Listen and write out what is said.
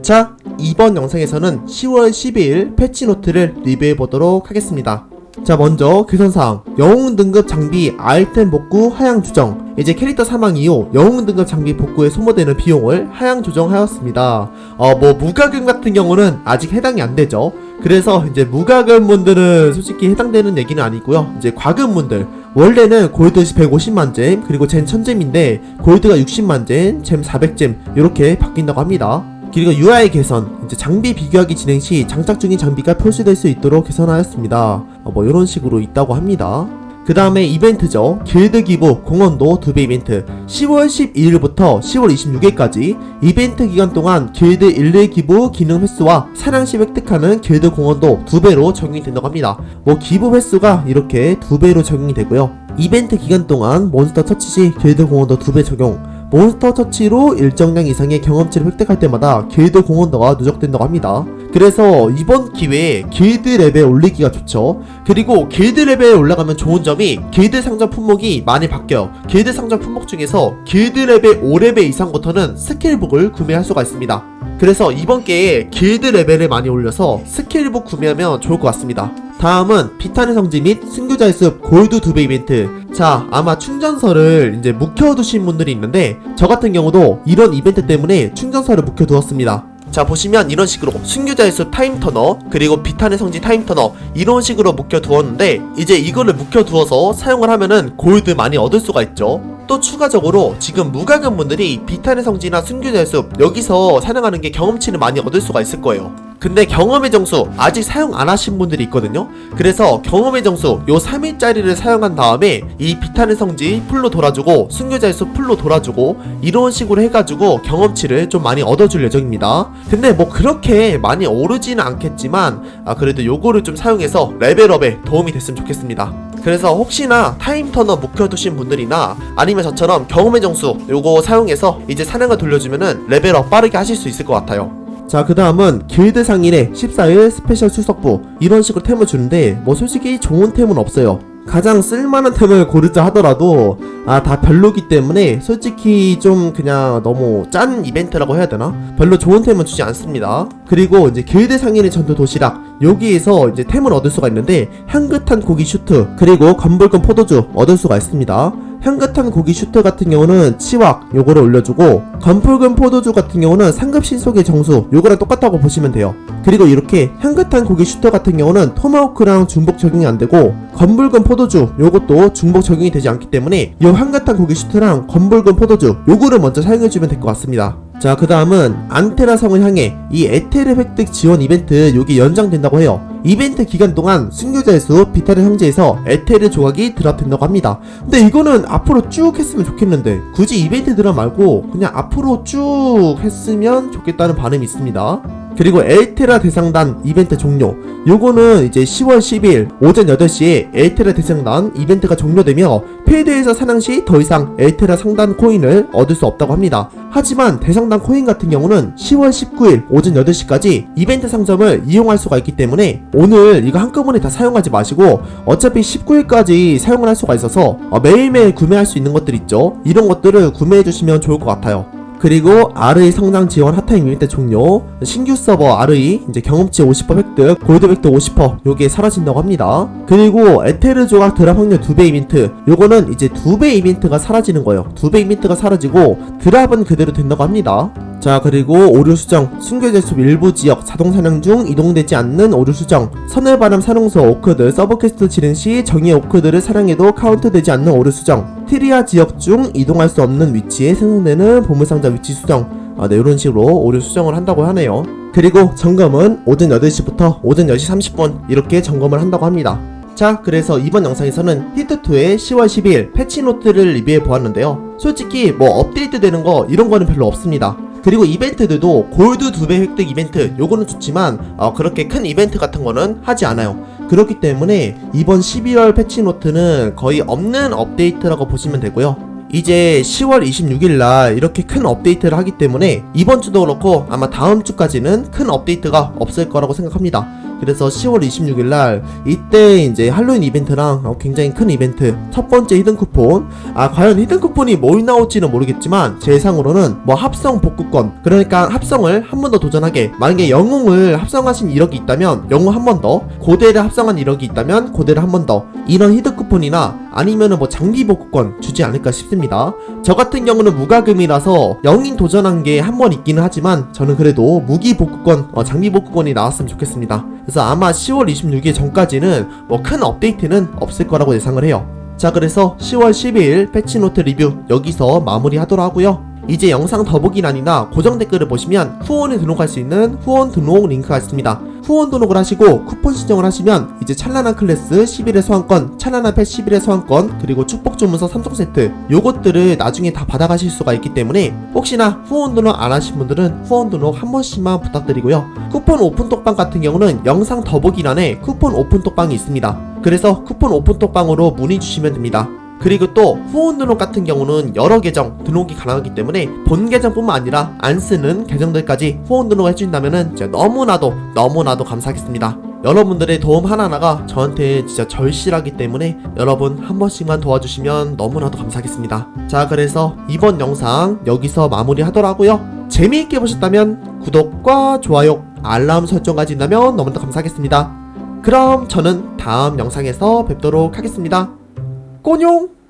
자, 이번 영상에서는 10월 12일 패치노트를 리뷰해 보도록 하겠습니다. 자, 먼저 개선사항. 영웅 등급 장비 아이템 복구 하향 조정. 이제 캐릭터 사망 이후 영웅 등급 장비 복구에 소모되는 비용을 하향 조정하였습니다. 어, 뭐, 무과금 같은 경우는 아직 해당이 안 되죠. 그래서 이제 무과금 분들은 솔직히 해당되는 얘기는 아니고요. 이제 과금 분들. 원래는 골드 150만 잼, 그리고 젠 1000잼인데, 골드가 60만 잼, 잼 400잼, 이렇게 바뀐다고 합니다. 그리고 UI 개선, 이제 장비 비교하기 진행 시 장착 중인 장비가 표시될 수 있도록 개선하였습니다. 어, 뭐 이런 식으로 있다고 합니다. 그 다음에 이벤트죠. 길드 기부 공헌도 2배 이벤트 10월 12일부터 10월 26일까지 이벤트 기간 동안 길드 1일 기부 기능 횟수와 사냥 시 획득하는 길드 공헌도 2배로 적용이 된다고 합니다. 뭐 기부 횟수가 이렇게 2배로 적용이 되고요. 이벤트 기간 동안 몬스터 터치 시 길드 공헌도 2배 적용 몬스터 터치로 일정량 이상의 경험치를 획득할 때마다 길드 공헌도가 누적된다고 합니다. 그래서 이번 기회에 길드 레벨 올리기가 좋죠. 그리고 길드 레벨 올라가면 좋은 점이 길드 상점 품목이 많이 바뀌어요. 길드 상점 품목 중에서 길드 레벨 5레벨 이상부터는 스킬북을 구매할 수가 있습니다. 그래서 이번 기회에 길드 레벨을 많이 올려서 스킬북 구매하면 좋을 것 같습니다. 다음은 비탄의 성지 및 승교자의 숲 골드 2배 이벤트. 자, 아마 충전설을 이제 묵혀두신 분들이 있는데, 저 같은 경우도 이런 이벤트 때문에 충전설을 묵혀두었습니다. 자, 보시면 이런 식으로 순교자의 숲 타임 터너, 그리고 비탄의 성지 타임 터너, 이런 식으로 묵혀두었는데, 이제 이거를 묵혀두어서 사용을 하면은 골드 많이 얻을 수가 있죠. 또 추가적으로 지금 무과금 분들이 비탄의 성지나 순교자의 숲, 여기서 사용하는 게 경험치를 많이 얻을 수가 있을 거예요. 근데 경험의 정수 아직 사용 안 하신 분들이 있거든요. 그래서 경험의 정수 요 3일짜리를 사용한 다음에 이 비탄의 성지 풀로 돌아주고 숲 풀로 돌아주고 이런 식으로 해가지고 경험치를 좀 많이 얻어줄 예정입니다. 근데 뭐 그렇게 많이 오르지는 않겠지만 아 그래도 요거를 좀 사용해서 레벨업에 도움이 됐으면 좋겠습니다. 그래서 혹시나 타임 터너 묵혀두신 분들이나 아니면 저처럼 경험의 정수 요거 사용해서 이제 사냥을 돌려주면은 레벨업 빠르게 하실 수 있을 것 같아요. 자, 그 다음은 길드 상인의 14일 스페셜 출석부. 이런 식으로 템을 주는데, 뭐 솔직히 좋은 템은 없어요. 가장 쓸만한 템을 고르자 하더라도, 아, 다 별로기 때문에, 솔직히 좀 그냥 너무 짠 이벤트라고 해야 되나? 별로 좋은 템은 주지 않습니다. 그리고 이제 길드 상인의 전투 도시락. 여기에서 이제 템을 얻을 수가 있는데, 향긋한 고기 슈트, 그리고 건불금 포도주 얻을 수가 있습니다. 향긋한 고기 슈트 같은 경우는 치왁 요거를 올려주고 건풀금 포도주 같은 경우는 상급 신속의 정수 요거랑 똑같다고 보시면 돼요. 그리고 이렇게 향긋한 고기 슈트 같은 경우는 토마호크랑 중복 적용이 안 되고 건불금 포도주 요것도 중복 적용이 되지 않기 때문에 요 향긋한 고기 슈트랑 건불금 포도주 요거를 먼저 사용해주면 될 것 같습니다 자, 그 다음은 안테라 성을 향해 이 에테르 획득 지원 이벤트 요게 연장된다고 해요. 이벤트 기간 동안 순교자의 수 비타르 형제에서 에테르 조각이 드랍된다고 합니다. 근데 이거는 앞으로 쭉 했으면 좋겠는데 굳이 이벤트 드랍 말고 그냥 앞으로 쭉 했으면 좋겠다는 바람이 있습니다. 그리고 엘테라 대상단 이벤트 종료. 요거는 이제 10월 10일 오전 8시에 엘테라 대상단 이벤트가 종료되며 필드에서 사냥 시 더 이상 엘테라 상단 코인을 얻을 수 없다고 합니다. 하지만 대상단 코인 같은 경우는 10월 19일 오전 8시까지 이벤트 상점을 이용할 수가 있기 때문에 오늘 이거 한꺼번에 다 사용하지 마시고 어차피 19일까지 사용을 할 수가 있어서 어, 매일매일 구매할 수 있는 것들 있죠. 이런 것들을 구매해 주시면 좋을 것 같아요. 그리고 RE 성장 지원 핫타임 이벤트 종료 신규 서버 RE 이제 경험치 50% 획득 골드 획득 50% 요게 사라진다고 합니다. 그리고 에테르 조각 드랍 확률 2배 이벤트 요거는 이제 2배 이벤트가 사라지는 거예요. 2배 이벤트가 사라지고 드랍은 그대로 된다고 합니다 자 그리고 오류 수정 순교제숲 일부 지역 자동 사냥 중 이동되지 않는 오류 수정 서늘바람 사령소 오크드 서브퀘스트 진행 시 정의 오크드를 사냥해도 카운트되지 않는 오류 수정 트리아 지역 중 이동할 수 없는 위치에 생성되는 보물상자 위치 수정 아, 네, 이런 식으로 오류 수정을 한다고 하네요. 그리고 점검은 오전 8시부터 오전 10시 30분 이렇게 점검을 한다고 합니다. 자, 그래서 이번 영상에서는 히트2의 10월 12일 패치노트를 리뷰해 보았는데요. 솔직히 뭐 업데이트 되는 거 이런 거는 별로 없습니다. 그리고 이벤트들도 골드 2배 획득 이벤트 요거는 좋지만 어, 그렇게 큰 이벤트 같은 거는 하지 않아요. 그렇기 때문에 이번 12월 패치노트는 거의 없는 업데이트라고 보시면 되고요. 이제 10월 26일 날 이렇게 큰 업데이트를 하기 때문에 이번 주도 그렇고 아마 다음 주까지는 큰 업데이트가 없을 거라고 생각합니다. 그래서 10월 26일 날 이때 이제 할로윈 이벤트랑 어, 굉장히 큰 이벤트 첫 번째 히든 쿠폰. 아 과연 히든 쿠폰이 뭘 나올지는 모르겠지만 제 예상으로는 뭐 합성 복구권 그러니까 합성을 한 번 더 도전하게 만약에 영웅을 합성하신 이력이 있다면 영웅 한 번 더 고대를 합성한 이력이 있다면 고대를 한 번 더 이런 히든 쿠폰이나 아니면은 뭐 장비 복구권 주지 않을까 싶습니다. 저 같은 경우는 무과금이라서 영인 도전한 게 한 번 있기는 하지만 저는 그래도 무기 복구권 어, 장비 복구권이 나왔으면 좋겠습니다. 그래서 아마 10월 26일 전까지는 뭐 큰 업데이트는 없을 거라고 예상을 해요. 자 그래서 10월 12일 패치노트 리뷰 여기서 마무리하도록 하고요 이제 영상 더보기란이나 고정 댓글을 보시면 후원에 등록할 수 있는 후원 등록 링크가 있습니다 후원 등록을 하시고 쿠폰 신청을 하시면 이제 찬란한 클래스 11의 소환권, 찬란한 펫 11의 소환권, 그리고 축복 주문서 3종 세트 요것들을 나중에 다 받아가실 수가 있기 때문에 혹시나 후원 등록 안 하신 분들은 후원 등록 한 번씩만 부탁드리고요. 쿠폰 오픈 톡방 같은 경우는 영상 더보기란에 쿠폰 오픈 톡방이 있습니다. 그래서 쿠폰 오픈 톡방으로 문의 주시면 됩니다. 그리고 또 후원 등록 같은 경우는 여러 계정 등록이 가능하기 때문에 본 계정뿐만 아니라 안 쓰는 계정들까지 후원 등록을 해주신다면 진짜 너무나도 너무나도 감사하겠습니다. 여러분들의 도움 하나하나가 저한테 진짜 절실하기 때문에 여러분 한 번씩만 도와주시면 너무나도 감사하겠습니다. 자 그래서 이번 영상 여기서 마무리하도록 하고요. 재미있게 보셨다면 구독과 좋아요, 알람 설정까지 있다면 너무나 감사하겠습니다. 그럼 저는 다음 영상에서 뵙도록 하겠습니다. 꼬뇽!